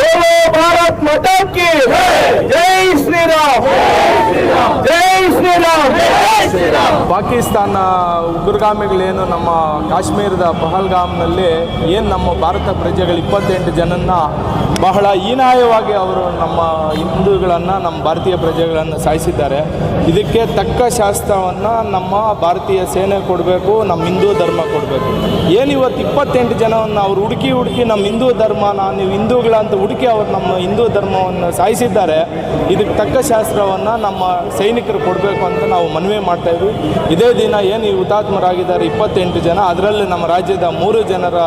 बोलो भारत माता की। जय। श्री राम। ಪಾಕಿಸ್ತಾನ ಉಗ್ರಗಾಮಿಗಳೇನು ನಮ್ಮ ಕಾಶ್ಮೀರದ ಪಹಲ್ಗಾಮ್ನಲ್ಲಿ ಏನು ನಮ್ಮ ಭಾರತ ಪ್ರಜೆಗಳು ಇಪ್ಪತ್ತೆಂಟು ಜನನ್ನ ಬಹಳ ಹೀನಾಯವಾಗಿ ಅವರು ನಮ್ಮ ಹಿಂದೂಗಳನ್ನು, ನಮ್ಮ ಭಾರತೀಯ ಪ್ರಜೆಗಳನ್ನು ಸಾಯಿಸಿದ್ದಾರೆ. ಇದಕ್ಕೆ ತಕ್ಕ ಶಾಸ್ತ್ರವನ್ನು ನಮ್ಮ ಭಾರತೀಯ ಸೇನೆ ಕೊಡಬೇಕು, ನಮ್ಮ ಹಿಂದೂ ಧರ್ಮ ಕೊಡಬೇಕು. ಏನು ಇವತ್ತು ಇಪ್ಪತ್ತೆಂಟು ಜನವನ್ನು ಅವ್ರು ಹುಡುಕಿ ಹುಡುಕಿ ನಮ್ಮ ಹಿಂದೂ ಧರ್ಮನ ನೀವು ಹಿಂದೂಗಳಂತ ಹುಡುಕಿ ಅವರು ನಮ್ಮ ಹಿಂದೂ ಧರ್ಮವನ್ನು ಸಾಯಿಸಿದ್ದಾರೆ, ಇದಕ್ಕೆ ತಕ್ಕ ಶಾಸ್ತ್ರವನ್ನು ನಮ್ಮ ಸೈನಿಕರು ಕೊಡಬೇಕು ಅಂತ ನಾವು ಮನವಿ ಮಾಡ್ತಾ ಇದೇ ದಿನ ಏನು ಈ ಹುತಾತ್ಮರಾಗಿದ್ದಾರೆ ಇಪ್ಪತ್ತೆಂಟು ಜನ, ಅದರಲ್ಲಿ ನಮ್ಮ ರಾಜ್ಯದ ಮೂರು ಜನರ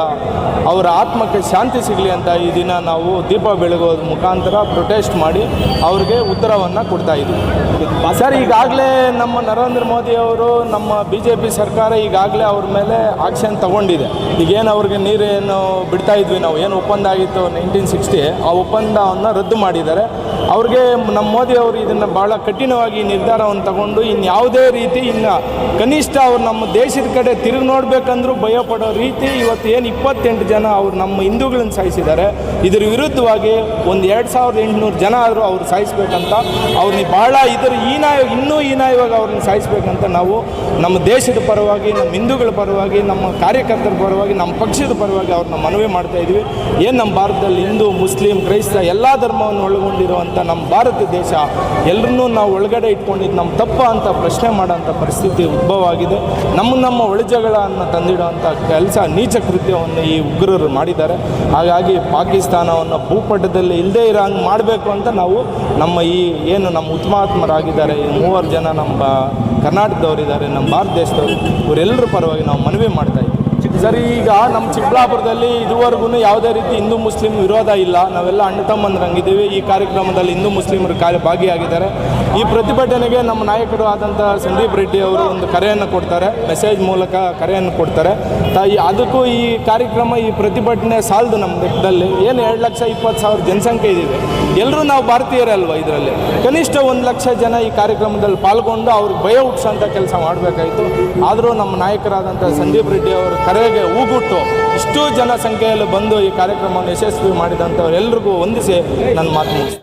ಅವರ ಆತ್ಮಕ್ಕೆ ಶಾಂತಿ ಸಿಗಲಿ ಅಂತ ಈ ದಿನ ನಾವು ದೀಪ ಬೆಳಗೋದ್ರ ಮುಖಾಂತರ ಪ್ರೊಟೆಸ್ಟ್ ಮಾಡಿ ಅವ್ರಿಗೆ ಉತ್ತರವನ್ನು ಕೊಡ್ತಾ ಇದ್ದೀವಿ ಸರ್, ಈಗಾಗಲೇ ನಮ್ಮ ನರೇಂದ್ರ ಮೋದಿ ಅವರು ನಮ್ಮ ಬಿ ಜೆ ಪಿ ಸರ್ಕಾರ ಈಗಾಗಲೇ ಅವ್ರ ಮೇಲೆ ಆಕ್ಷನ್ ತಗೊಂಡಿದೆ. ಈಗೇನು ಅವ್ರಿಗೆ ನೀರೇನು ಬಿಡ್ತಾ ಇದ್ವಿ ನಾವು, ಏನು ಒಪ್ಪಂದ ಆಗಿತ್ತು ನೈನ್ಟೀನ್ ಸಿಕ್ಸ್ಟಿ ಆ ಒಪ್ಪಂದವನ್ನು ರದ್ದು ಮಾಡಿದ್ದಾರೆ. ಅವ್ರಿಗೆ ನಮ್ಮ ಮೋದಿ ಅವರು ಇದನ್ನು ಭಾಳ ಕಠಿಣವಾಗಿ ನಿರ್ಧಾರವನ್ನು ತಗೊಂಡು ಇನ್ಯಾವುದೇ ರೀತಿ ಇನ್ನು ಕನಿಷ್ಠ ಅವ್ರು ನಮ್ಮ ದೇಶದ ಕಡೆ ತಿರುಗಿ ನೋಡಬೇಕಂದ್ರೂ ಭಯ ಪಡೋ ರೀತಿ ಇವತ್ತು ಏನು ಇಪ್ಪತ್ತೆಂಟು ಜನ ಅವ್ರು ನಮ್ಮ ಹಿಂದೂಗಳನ್ನು ಸಾಯಿಸಿದ್ದಾರೆ. ಇದ್ರ ವಿರುದ್ಧವಾಗಿ ಒಂದು ಎರಡು ಸಾವಿರದ ಎಂಟುನೂರು ಜನ ಆದರೂ ಅವ್ರು ಸಾಯಿಸ್ಬೇಕಂತ ಅವ್ರನ್ನ ಭಾಳ ಇದರ ಈನ ಇನ್ನೂ ಈನಾಯವಾಗಿ ಅವ್ರನ್ನ ಸಾಯಿಸ್ಬೇಕಂತ ನಾವು ನಮ್ಮ ದೇಶದ ಪರವಾಗಿ, ನಮ್ಮ ಹಿಂದೂಗಳ ಪರವಾಗಿ, ನಮ್ಮ ಕಾರ್ಯಕರ್ತರ ಪರವಾಗಿ, ನಮ್ಮ ಪಕ್ಷದ ಪರವಾಗಿ ಅವ್ರನ್ನ ಮನವಿ ಮಾಡ್ತಾ ಇದ್ವಿ. ಏನು ನಮ್ಮ ಭಾರತದಲ್ಲಿ ಹಿಂದೂ, ಮುಸ್ಲಿಂ, ಕ್ರೈಸ್ತ ಎಲ್ಲ ಧರ್ಮವನ್ನು ಒಳಗೊಂಡಿರುವಂಥ ನಮ್ಮ ಭಾರತ ದೇಶ ಎಲ್ಲರನ್ನೂ ನಾವು ಒಳಗಡೆ ಇಟ್ಕೊಂಡಿದ್ದು ನಮ್ಮ ತಪ್ಪ ಅಂತ ಪ್ರಶ್ನೆ ಮಾಡೋಂಥ ಪರಿಸ್ಥಿತಿ ಉದ್ಭವ ಆಗಿದೆ ನಮ್ಮ ನಮ್ಮ ಒಳಜಗಳನ್ನು ತಂದಿಡುವಂಥ ಕೆಲಸ, ನೀಚ ಕೃತ್ಯವನ್ನು ಈ ಉಗ್ರರು ಮಾಡಿದ್ದಾರೆ. ಹಾಗಾಗಿ ಪಾಕಿಸ್ತಾನವನ್ನು ಭೂಪಟದಲ್ಲಿ ಇಲ್ಲದೆ ಇರೋ ಹಂಗೆ ಮಾಡಬೇಕು ಅಂತ ನಾವು ನಮ್ಮ ಈ ಏನು ನಮ್ಮ ಉತ್ಮಾತ್ಮರಾಗಿದ್ದಾರೆ, ಈ ಮೂವರು ಜನ ನಮ್ಮ ಕರ್ನಾಟಕದವರಿದ್ದಾರೆ ನಮ್ಮ ಭಾರತ ದೇಶದವರು, ಇವರೆಲ್ಲರ ಪರವಾಗಿ ನಾವು ಮನವಿ ಮಾಡ್ತಾ ಇದ್ದೀವಿ. ಸರ್, ಈಗ ನಮ್ಮ ಚಿಕ್ಕಬಳ್ಳಾಪುರದಲ್ಲಿ ಇದುವರೆಗೂ ಯಾವುದೇ ರೀತಿ ಹಿಂದೂ ಮುಸ್ಲಿಂ ವಿರೋಧ ಇಲ್ಲ. ನಾವೆಲ್ಲ ಅಣ್ಣ ತಮ್ಮಂದ್ರಂಗಿದ್ದೀವಿ. ಈ ಕಾರ್ಯಕ್ರಮದಲ್ಲಿ ಹಿಂದೂ ಮುಸ್ಲಿಮರು ಕಾರ್ಯ ಭಾಗಿಯಾಗಿದ್ದಾರೆ. ಈ ಪ್ರತಿಭಟನೆಗೆ ನಮ್ಮ ನಾಯಕರು ಆದಂಥ ಸಂದೀಪ್ ರೆಡ್ಡಿ ಅವರು ಒಂದು ಕರೆಯನ್ನು ಕೊಡ್ತಾರೆ ಮೆಸೇಜ್ ಮೂಲಕ ಕರೆಯನ್ನು ಕೊಡ್ತಾರೆ. ತಾಯಿ, ಅದಕ್ಕೂ ಈ ಕಾರ್ಯಕ್ರಮ, ಈ ಪ್ರತಿಭಟನೆ ಸಾಲದು ನಮ್ಮ ಲೆಕ್ಕದಲ್ಲಿ ಏನು ಎರಡು ಲಕ್ಷ ಇಪ್ಪತ್ತು ಸಾವಿರ ಜನಸಂಖ್ಯೆ ಇದೆ. ಎಲ್ಲರೂ ನಾವು ಭಾರತೀಯರೇ ಅಲ್ವಾ ಇದರಲ್ಲಿ? ಕನಿಷ್ಠ ಒಂದು ಲಕ್ಷ ಜನ ಈ ಕಾರ್ಯಕ್ರಮದಲ್ಲಿ ಪಾಲ್ಗೊಂಡು ಅವ್ರಿಗೆ ಭಯ ಹುಟ್ಟಿಸೋಂಥ ಕೆಲಸ ಮಾಡಬೇಕಾಯಿತು. ಆದರೂ ನಮ್ಮ ನಾಯಕರಾದಂಥ ಸಂದೀಪ್ ರೆಡ್ಡಿ ಅವರು ಕರೆಗೆ ಹೂಗುಟ್ಟು ಇಷ್ಟು ಜನಸಂಖ್ಯೆಯಲ್ಲಿ ಬಂದು ಈ ಕಾರ್ಯಕ್ರಮವನ್ನು ಯಶಸ್ವಿ ಮಾಡಿದಂಥವ್ರೆಲ್ರಿಗೂ ವಂದಿಸಿ ನನ್ನ ಮಾತು